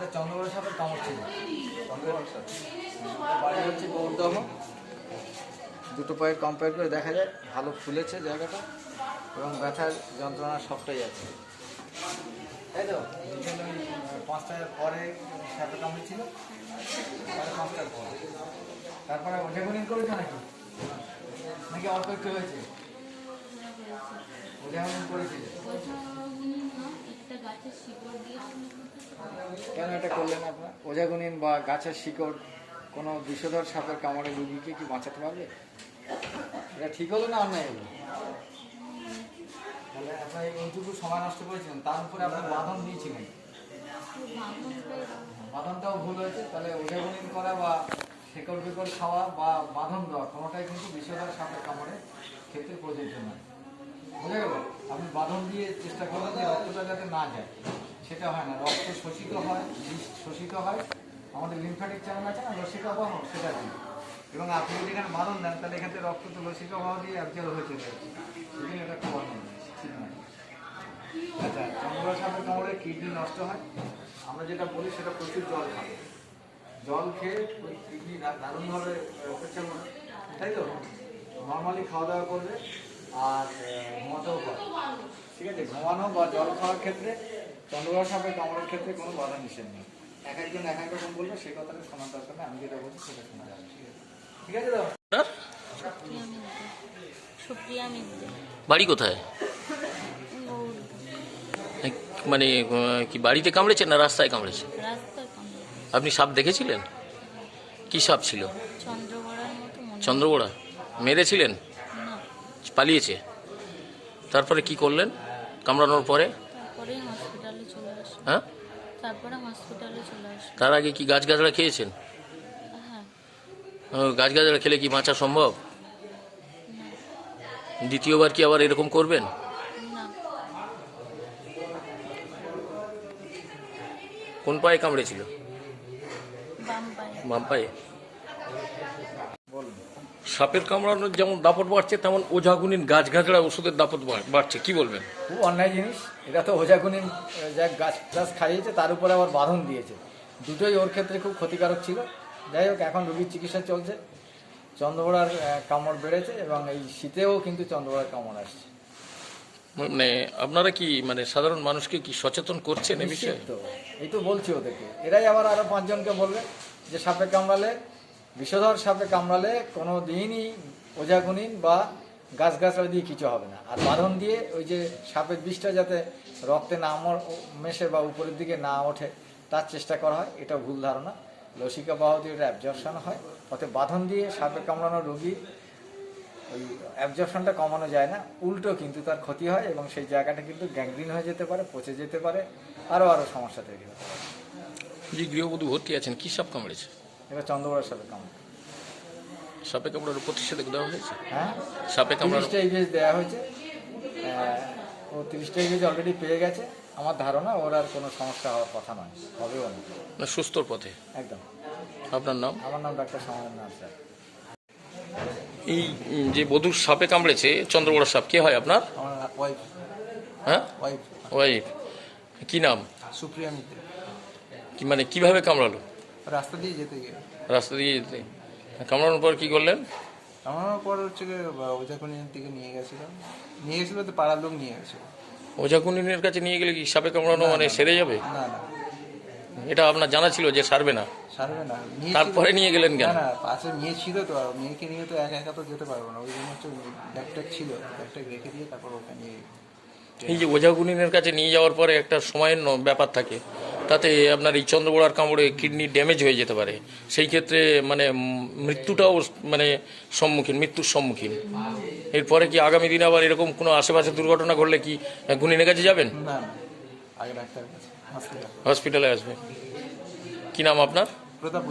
এটা চন্দ্রবড় সাপের কামড় ছিল। বাড়ি হচ্ছে গৌরদহ। দুটো পায়ের কম্পেয়ার করে দেখা যায় ভালো ফুলেছে জায়গাটা এবং ব্যথার যন্ত্রণা সবটাই আছে। তাই তো? পাঁচটার পরে সাপে কামড়ে ছিল সাড়ে পাঁচটার পরে। তারপরে ওঝাগুনি করেছ নাকি? নাকি অল্প একটু হয়েছে? ওঝাগুনি করেছিল একটা গাছের শিকড় দিয়েছিল কেন এটা করলেন আপনার? ওঝাগুনিন বা গাছের শিকড়, কোনো বিষধর সাপের কামড়ে রুগীকে কি বাঁচাতে পারবে? এটা ঠিক হলো না অন্যায় হলো? তাহলে আপনার এইটুকু সময় নষ্ট করেছিলেন, তার উপরে আপনি বাঁধন বাঁধনটাও ভুল হয়েছে, তাহলে ওঝাগুনিন করা বা খাওয়া বা বাঁধন দেওয়া, কোনোটাই কিন্তু বিষধর সাপের কামড়ে ক্ষেত্রে প্রযোজ্য নয়। বুঝা গেল? আপনি বাঁধন দিয়ে চেষ্টা করবেন যে রক্তটা যাতে না যায়। সেটা হয় না। রক্ত শোষিত হয় শোষিত হয়। আমাদের লিমফ্যাটিক চ্যানেল আছে না লসিকা বাহ সেটা দিয়ে। এবং আপনি যদি এখানে বাঁধন দেন, তাহলে এখান থেকে রক্ত তো লসিকা বাহ দিয়ে অ্যাবজর্ব হয়ে চলে যাচ্ছে। সেদিন এটা ঠিক নয়। আচ্ছা চন্দ্র সাপের কামড়ে কিডনি নষ্ট হয়। আমরা যেটা বলি, সেটা প্রচুর জল খাবে জল খেয়ে কিডনি দারুণভাবে হচ্ছে তাই তো? নর্মালি খাওয়া দাওয়া করবে আর ঘুমাতেও পারে। ঠিক আছে? ঘুমানো বা জল খাওয়ার ক্ষেত্রে চন্দ্রগ্রহ সাপের কামড়ের ক্ষেত্রে কোনো বাধা নিষেধ নেই। এক একজন এক এক রকম বললে সেই কথাটা শোনার দরকার নেই আমি যেটা বলছি সেটা শোনা যাবে। ঠিক আছে? ঠিক আছে তো? সুপ্রিয়া মিত্র সুপ্রিয়া মিত্র। বাড়ি কোথায়? মানে কি বাড়িতে কামড়েছে না রাস্তায় কামড়েছে? আপনি সাপ দেখেছিলেন? কি সাপ ছিল? চন্দ্রগড়ার মতো মনে চন্দ্রগোড়া? মেরেছিলেন? পালিয়েছে। তারপরে কি করলেন? কামড়ানোর পরে? হ্যাঁ? তার আগে কি গাছ গাছড়া খেয়েছেন? হ্যাঁ। গাছ গাছড়া খেলে কি বাঁচা সম্ভব? দ্বিতীয়বার কি আবার এরকম করবেন? কোন পায়ে কামড়েছিল? বাম পায়ে। সাপের কামড়ানোর যেমন দাপট বাড়ছে তেমন ওঝাগুনিন গাছ গাছড়া ওষুধের দাপট বাড়- বাড়ছে। কি বলবেন? খুব অন্যায় জিনিস। এটা তো ওঝাগুনি যা গাছ টাছ খাইয়েছে তার উপরে আবার বাঁধন দিয়েছে। দুটোই ওর ক্ষেত্রে খুব ক্ষতিকারক ছিল। যাই হোক এখন রোগীর চিকিৎসা চলছে। চন্দ্রবড়ার কামড় বেড়েছে এবং এই শীতেও কিন্তু চন্দ্রবড়ার কামড় আসছে। মানে আপনারা কি মানে সাধারণ মানুষকে কি সচেতন করছেন এ বিষয়ে? এই তো বলছি ওদেরকে। এরাই আবার আরও পাঁচজনকে বলবে যে সাপে কামড়ালে বিষধর সাপে কামড়ালে কোনো দিনই ওঝাগুনিন বা গাছ গাছড়া দিয়ে কিছু হবে না। আর বাঁধন দিয়ে ওই যে সাপের বিষটা যাতে রক্তে না মেশে বা উপরের দিকে না ওঠে, তার চেষ্টা করা হয়। এটা ভুল ধারণা। লসিকা বাহ দিয়ে এটা অ্যাবজর্পশন হয়। অর্থাৎ বাঁধন দিয়ে সাপে কামড়ানো রোগী ওই অ্যাবজর্পশনটা কমানো যায় না। উল্টো কিন্তু তার ক্ষতি হয় এবং সেই জায়গাটা কিন্তু গ্যাংগ্রিন হয়ে যেতে পারে, পচে যেতে পারে আরও আরও সমস্যা তৈরি হতে পারে গৃহবধূ ভর্তি আছেন। কি সাপ কামড়েছে? এটা চন্দ্রবড়ার সাথে কামড় সাপে কামড়ানোর প্রতিষেধক দেওয়া হয়েছে? হ্যাঁ? সাপে কামড়ানো তিরিশটা ইভেজ দেওয়া হয়েছে। ও তিরিশটা ইভেজ অলরেডি পেয়ে গেছে। আমার ধারণা ওর আর কোনো সমস্যা হওয়ার কথা নয়। হবেও না। সুস্থর পথে? একদম। আপনার নাম? আমার নাম ডাক্তার সমাধান নাথ স্যার। এই যে বধূর সাপে কামড়েছে চন্দ্রবড়া সাপ কে হয় আপনার? ওয়াইফ হ্যাঁ? ওয়াইফ ওয়াইফ কি নাম? সুপ্রিয়া মিত্র। মানে কীভাবে কামড়ালো? রাস্তা দিয়ে যেতে গিয়ে। রাস্তা দিয়ে যেতে। কামড়ানোর পর কি করলেন? আমার পর হচ্ছে গিয়ে ওজাকুনির দিকে নিয়ে গেছিল। নিয়ে গেছিল তো পাড়ার লোক নিয়ে গেছিল। ওঝাকুনিনের কাছে নিয়ে গেলে কি সাপে কামড়ানো মানে সেরে যাবে? না না। এটা আপনার জানা ছিল যে সারবে না? সারবে না। তারপরে নিয়ে গেলেন কেন? না পাশে মেয়ে ছিল তো। মেয়েকে নিয়ে তো একা একা তো যেতে পারব না। ওই জন্য হচ্ছে ব্যাগট্যাগ ছিল। ব্যাগট্যাগ রেখে দিয়ে তারপর ওখানে এই যে ওঝাগুনিনের কাছে নিয়ে যাওয়ার পরে একটা সময়ের ব্যাপার থাকে। তাতে আপনার এই চন্দ্রবোড়ার কামড়ে কিডনি ড্যামেজ হয়ে যেতে পারে। সেই ক্ষেত্রে মানে মৃত্যুটাও মানে সম্মুখীন মৃত্যুর সম্মুখীন। এরপরে কি আগামী দিনে আবার এরকম কোনো আশেপাশে দুর্ঘটনা ঘটলে কি গুনিনের কাছে যাবেন? হসপিটাল আসবে। কি নাম আপনার? প্রতাপ